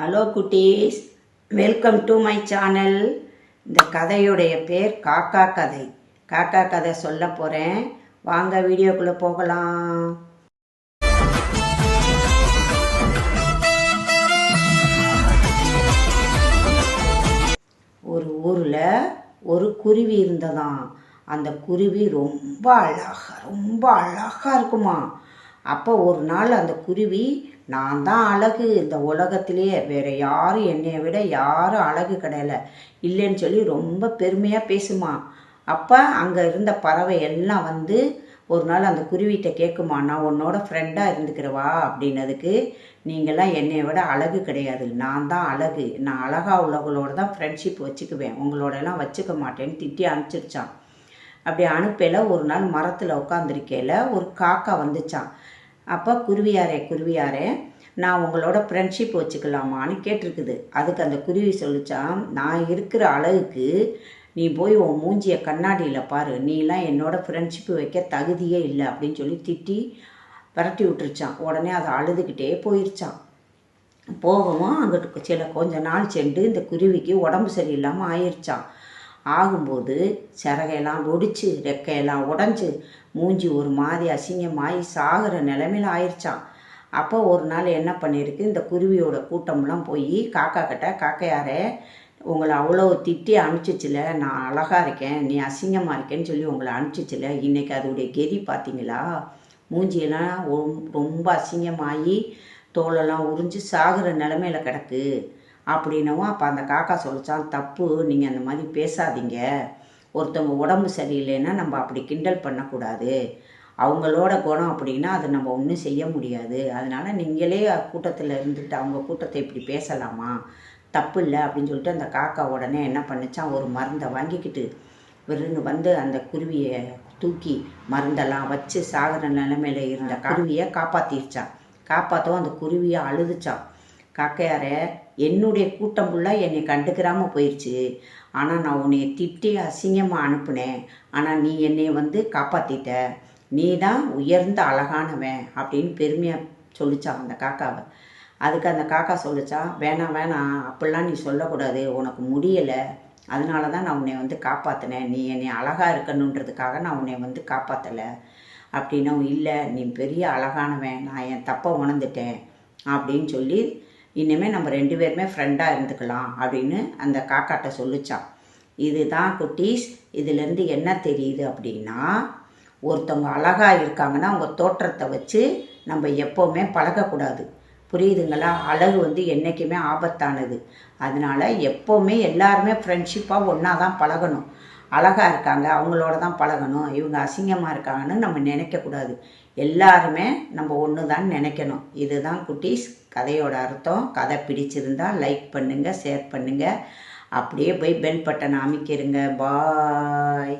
Hello குட்டீஸ். Welcome to my channel இந்த கதையுடைய பேர் காக்கா கதை. காக்கா கதை சொல்ல போகிறேன் வாங்க வீடியோக்குள்ளே போகலாம். ஒரு ஊரில் ஒரு குருவி இருந்ததாம். அந்த குருவி ரொம்ப அழகா ரொம்ப அழகா இருக்குமா அப்போ ஒரு நாள் அந்த குருவி நான் தான் அழகு இந்த உலகத்திலேயே வேற யாரும் என்னையை விட யாரும் அழகு கிடையல. இல்லைன்னு சொல்லி ரொம்ப பெருமையாக பேசுமா. அப்போ அங்கே இருந்த பறவை எல்லாம் வந்து ஒரு நாள் அந்த குருவிகிட்ட கேட்குமா நான் உன்னோட ஃப்ரெண்டாக இருந்துக்கிறவா? அப்படின்னதுக்கு நீங்களாம் என்னை விட அழகு கிடையாது. நான் தான் அழகு. நான் அழகாக உள்ளவங்களோட தான் ஃப்ரெண்ட்ஷிப் வச்சுக்குவேன். உங்களோடலாம் வச்சுக்க மாட்டேன்னு திட்டி அனுப்பிச்சிருச்சான். அப்படி அனுப்பையில் ஒரு நாள் மரத்தில் உட்காந்துருக்கையில் ஒரு காக்கா வந்துச்சான். அப்போ குருவியாரே குருவியாரே நான் உங்களோட ஃப்ரெண்ட்ஷிப் வச்சுக்கலாமான்னு கேட்டிருக்குது. அதுக்கு அந்த குருவி சொல்லிச்சான் நான் இருக்கிற அளவுக்கு நீ போய் உன் மூஞ்சிய கண்ணாடியில் பாரு நீலாம் என்னோட ஃப்ரெண்ட்ஷிப் வைக்க தகுதியே இல்லை அப்படின்னு சொல்லி திட்டி விரட்டி விட்டுருச்சான். உடனே அதை அழுதுகிட்டே போயிருச்சான். போகவும் அங்கிட்டு சில கொஞ்ச நாள் சென்று இந்த குருவிக்கு உடம்பு சரியில்லாமல் ஆயிடுச்சான் ஆகும்போது சிறகையெல்லாம் ஒடிச்சு ரெக்கையெல்லாம் உடஞ்சி மூஞ்சி ஒரு மாதிரி அசிங்கமாகி சாகிற நிலமையில் ஆயிடுச்சான் அப்போ ஒரு நாள் என்ன பண்ணியிருக்கு இந்த குருவியோட கூட்டம்லாம் போய் காக்கா கிட்ட காக்கையாரே உங்களை அவ்வளோ திட்டி அனுப்பிச்சிச்சில நான் அழகாக இருக்கேன் நீ அசிங்கமாக இருக்கேன்னு சொல்லி உங்களை அனுப்பிச்சிச்சில இன்றைக்கி அதோடைய கெதி பார்த்தீங்களா? மூஞ்சியெல்லாம் ரொம்ப அசிங்கமாகி தோலெல்லாம் உறிஞ்சு சாகிற நிலமையில கிடக்கு. அப்படின்னவும் அப்போ அந்த காக்கா சொல்லிச்சான் தப்பு நீங்கள் அந்த மாதிரி பேசாதீங்க. ஒருத்தவங்க உடம்பு சரியில்லைன்னா நம்ம அப்படி கிண்டல் பண்ணக்கூடாது. அவங்களோட குணம் அப்படின்னா அதை நம்ம ஒன்றும் செய்ய முடியாது. அதனால நீங்களே கூட்டத்தில் இருந்துட்டு அவங்க கூட்டத்தை இப்படி பேசலாமா? தப்பு இல்லை அப்படின்னு சொல்லிட்டு அந்த காக்கா உடனே என்ன பண்ணுச்சான் ஒரு மருந்தை வாங்கிக்கிட்டு விருன்னு வந்து அந்த குருவியை தூக்கி மருந்தெல்லாம் வச்சு சாகிற நிலைமையில இருந்த குருவியை காப்பாத்திருச்சான். காப்பாற்றவும் அந்த குருவியை அழுதுச்சான். காக்கையாரே என்னுடைய கூட்டம் ஃபுல்லாக என்னை கண்டுக்கிறாம போயிடுச்சு ஆனால் நான் உன்னைய திட்டி அசிங்கமாக அனுப்புனேன். ஆனால் நீ என்னை வந்து காப்பாற்றிட்ட நீ தான் உயர்ந்த அழகானவன் அப்படின்னு பெருமையாக சொல்லிச்சான் அந்த காக்காவை. அதுக்கு அந்த காக்கா சொல்லிச்சான் வேணாம் வேணாம் அப்படிலாம் நீ சொல்லக்கூடாது. உனக்கு முடியலை. அதனால தான் நான் உன்னை வந்து காப்பாற்றினேன் நீ என்னை அழகாக இருக்கணுன்றதுக்காக நான் உன்னை வந்து காப்பாற்றலை அப்படின்னும் இல்லை நீ பெரிய அழகானவன். நான் என் தப்பை உணர்ந்துட்டேன். அப்படின்னு சொல்லி இனிமேல் நம்ம ரெண்டு பேருமே ஃப்ரெண்டாக இருந்துக்கலாம் அப்படின்னு அந்த காக்காட்ட சொல்லிச்சான் இதுதான் குட்டீஸ் இதுலேருந்து என்ன தெரியுது அப்படின்னா ஒருத்தவங்க அழகாக இருக்காங்கன்னா அவங்க தோற்றத்தை வச்சு நம்ம எப்போவுமே பழகக்கூடாது. புரியுதுங்களா? அழகு வந்து என்றைக்குமே ஆபத்தானது. அதனால எப்போவுமே எல்லாருமே ஃப்ரெண்ட்ஷிப்பாக ஒன்றா தான் பழகணும். அழகாக இருக்காங்க அவங்களோட தான் பழகணும் இவங்க அசிங்கமாக இருக்காங்கன்னு நம்ம நினைக்கக்கூடாது எல்லாருமே நம்ம ஒன்று தான் நினைக்கணும். இதுதான் குட்டீஸ் கதையோட அர்த்தம். கதை பிடிச்சிருந்தால் லைக் பண்ணுங்கள் ஷேர் பண்ணுங்கள் அப்படியே போய் பெல் பட்டனை அமைக்கிருங்க. பாய்